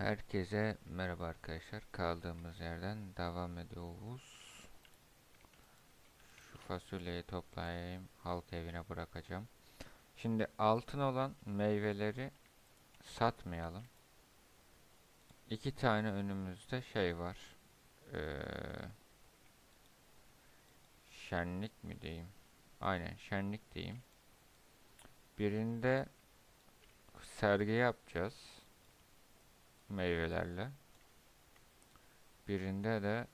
Herkese merhaba arkadaşlar. Kaldığımız yerden devam ediyoruz. Şu fasulyeyi toplayayım. Halk evine bırakacağım. Şimdi altın olan meyveleri satmayalım. İki tane önümüzde şey var. Ee, şenlik mi diyeyim? Aynen şenlik diyeyim. Birinde sergi yapacağız meyvelerle. Birinde de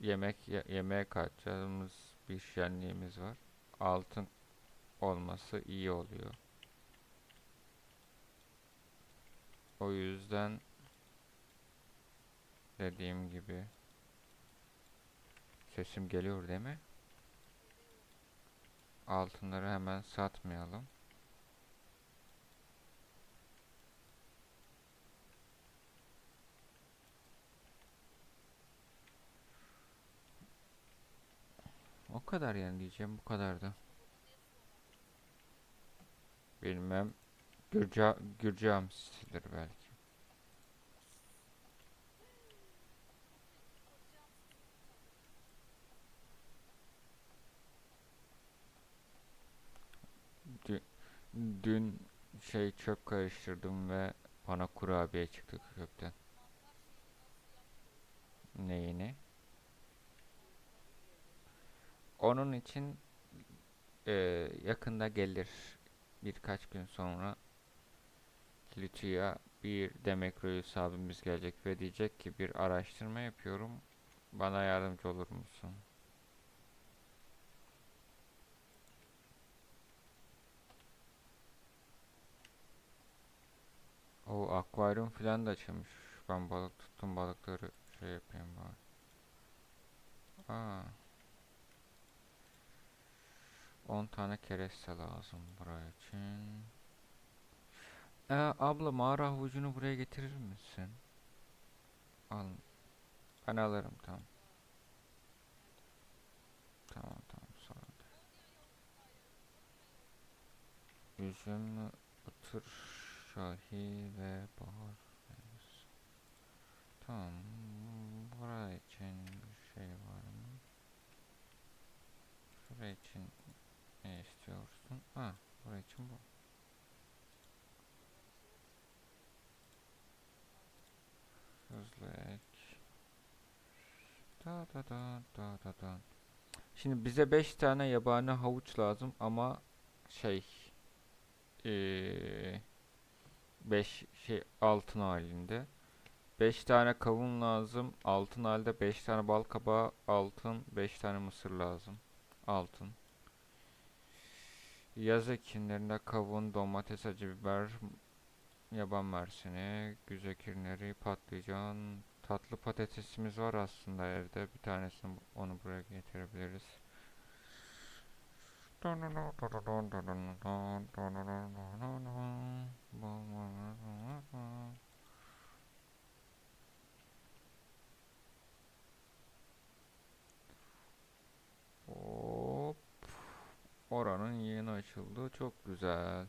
yemek ye- yemeğe katacağımız bir şenliğimiz var. Altın olması iyi oluyor. O yüzden dediğim gibi sesim geliyor değil mi? Altınları hemen satmayalım. Kadar yani diyeceğim bu kadardı. Bilmem. Gürca Gürcü hamsisidir belki. Dün, dün şey çöp karıştırdım ve bana kurabiye çıktı kökten. Neyini? Onun için eee, yakında gelir. Birkaç gün sonra Lütfü'ye bir Demek Reis abimiz gelecek ve diyecek ki bir araştırma yapıyorum. Bana yardımcı olur musun? O akvaryum filan da açılmış. Ben balık tuttum balıkları şey yapayım bari. Aa. 10 tane kereste lazım buraya için. Ee, abla mağara havucunu buraya getirir misin? Al. Ben alırım tamam. Tamam tamam değil. Üzüm, ıtır, şahi ve bahar. Tamam. Buraya için bir şey var mı? Şuraya için bu. Hızlı ek. Da da da da da da. Şimdi bize 5 tane yabani havuç lazım ama şey 5 şey altın halinde. 5 tane kavun lazım. Altın halde 5 tane bal kabağı altın, 5 tane mısır lazım. Altın. Yaz ekinlerinde kavun, domates, acı biber, yaban mersini, güz ekinleri, patlıcan, tatlı patatesimiz var aslında evde. Bir tanesini onu buraya getirebiliriz. Oranın yeni açıldı. Çok güzel.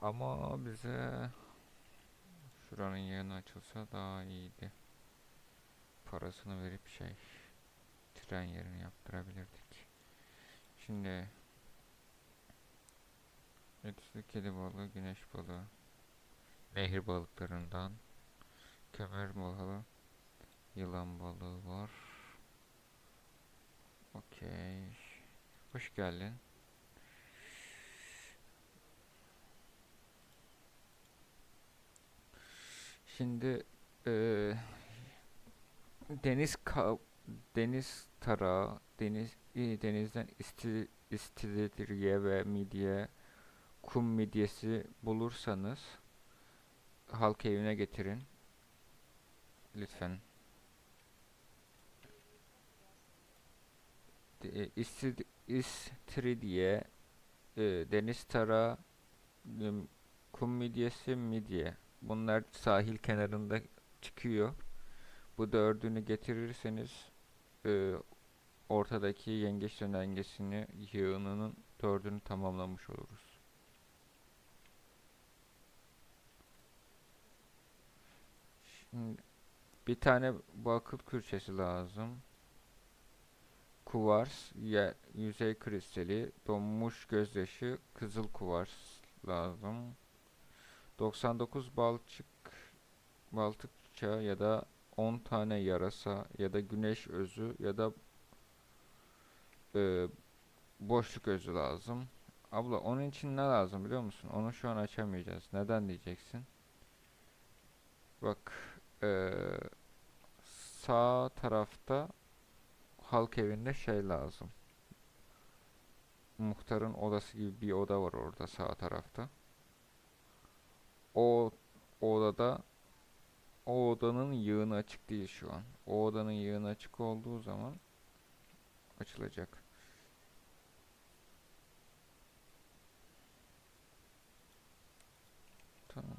Ama bize şuranın yeni açılsa daha iyiydi. Parasını verip şey tren yerini yaptırabilirdik. Şimdi Etüslü kedi balığı, güneş balığı, nehir balıklarından, kömür balığı, yılan balığı var. Okey. Hoş geldin. Şimdi eee, deniz ka deniz tarağı, deniz i- denizden isti istiridye ve midye, kum midyesi bulursanız halk evine getirin. Lütfen. İsti- istiridye, e, deniz tarağı, em, kum midyesi, midye. Bunlar sahil kenarında çıkıyor. Bu dördünü getirirseniz e, ortadaki yengeç dönemgesini yığınının dördünü tamamlamış oluruz. Hmm, Bir tane bakır külçesi lazım. Kuvars, ye- yüzey kristali, donmuş gözyaşı, kızıl kuvars lazım. 99 balçık, baltık ya da 10 tane yarasa ya da güneş özü ya da e, boşluk özü lazım. Abla onun için ne lazım biliyor musun? Onu şu an açamayacağız. Neden diyeceksin? Bak eee, sağ tarafta halk evinde şey lazım. Muhtarın odası gibi bir oda var orada sağ tarafta. O odada o odanın yığını açık değil şu an. O odanın yığını açık olduğu zaman açılacak. Tamam.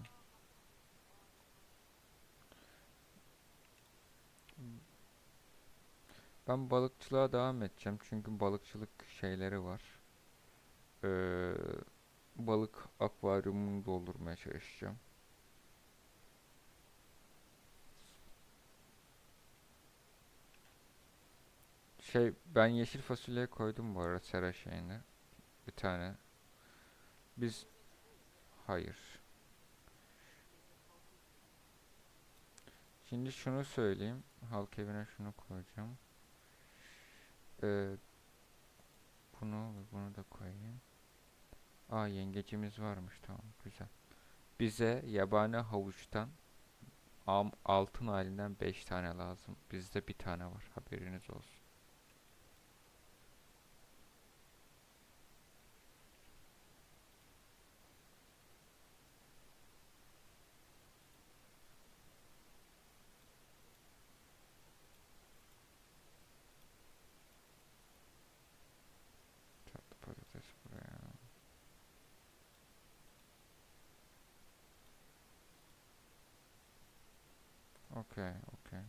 Ben balıkçılığa devam edeceğim çünkü balıkçılık şeyleri var. Ee, balık akvaryumunu doldurmaya çalışacağım. Şey ben yeşil fasulye koydum bu arada sera şeyine. Bir tane. Biz hayır. Şimdi şunu söyleyeyim. Halk evine şunu koyacağım. Ee, bunu ve bunu da koyayım. Aa yengecimiz varmış tamam güzel. Bize yabani havuçtan altın halinden 5 tane lazım. Bizde bir tane var haberiniz olsun. Okey, okey.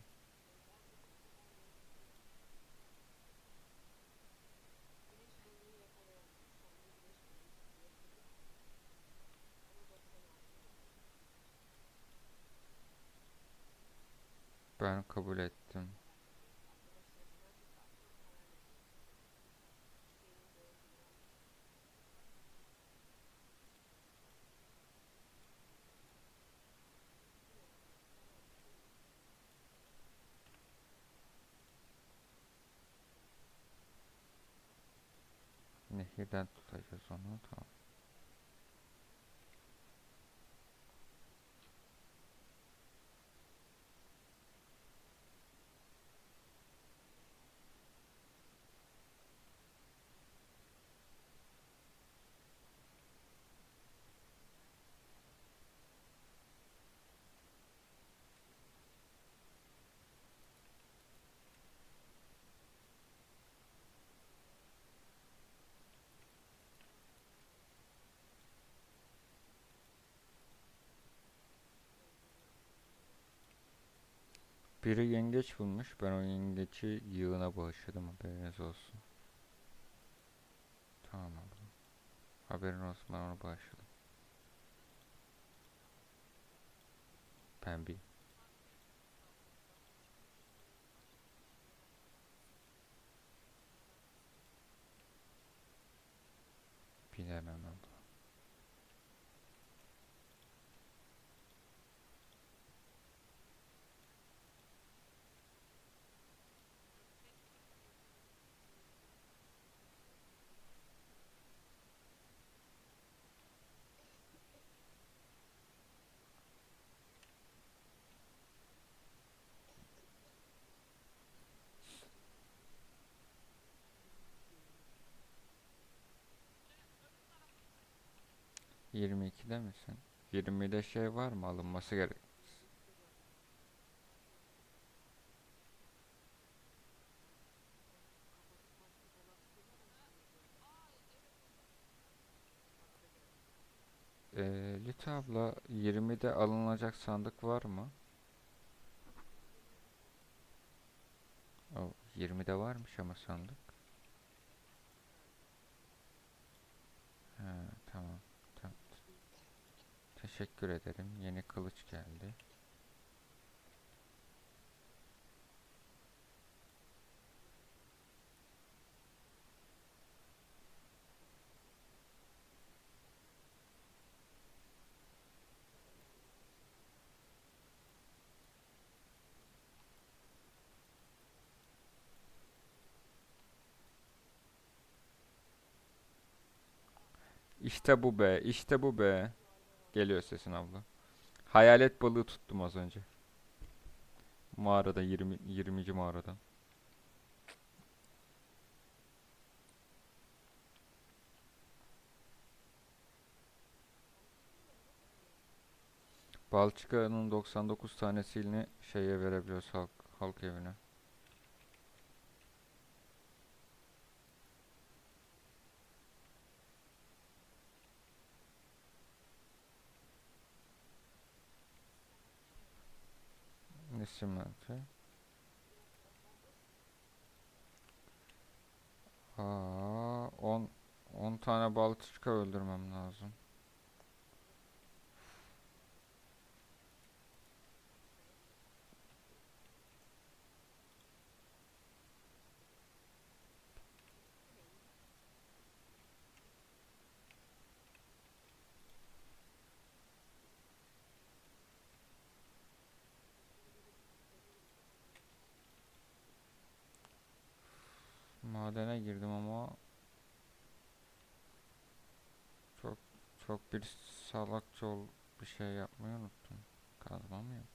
Ben kabul ettim. Okay. Biri yengeç bulmuş. Ben o yengeci yığına bağışladım haberiniz olsun. Tamam abla. Haberin olsun ben onu bağışladım. Pembe. Bilemem abla. Yirmi ikide misin? 20'de şey var mı alınması gerek? Ee, Lütfü abla 20'de alınacak sandık var mı? O 20'de varmış ama sandık. Tamam. Teşekkür ederim. Yeni kılıç geldi. İşte bu be, işte bu be. Geliyor sesin abla. Hayalet balığı tuttum az önce. Mağarada 20 20. mağaradan. Balçıka'nın 99 tanesini şeye verebiliyoruz halk, halk evine. Ne simenti? Aa, 10 10 tane balçıka öldürmem lazım. Madene girdim ama çok çok bir salakça ol bir şey yapmayı unuttum. Kazma mı yok?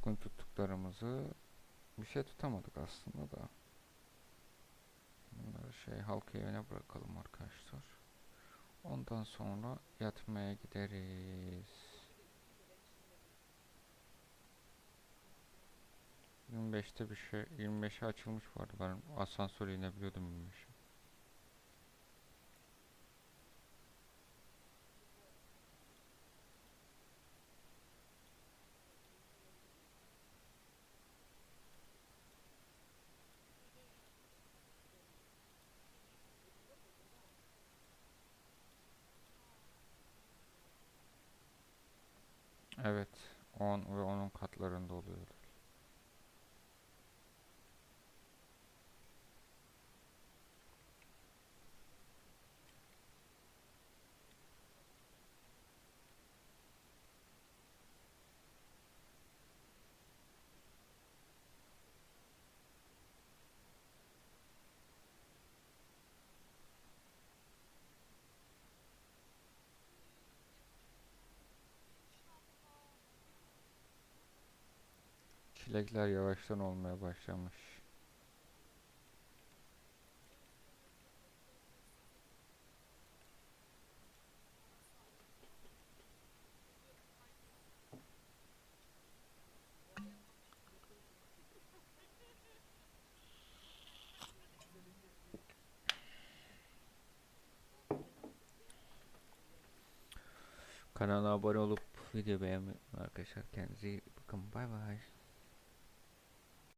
Bugün tuttuklarımızı bir şey tutamadık aslında da. Bunları şey halk evine bırakalım arkadaşlar. Ondan sonra yatmaya gideriz. 25'te bir şey 25'e açılmış vardı ben asansöre inebiliyordum 25'e. Evet 10 ve onun katlarında oluyor. Çilekler yavaştan olmaya başlamış. Kanala abone olup video beğenmeyi arkadaşlar. Kendinize iyi bakın. Bay bay.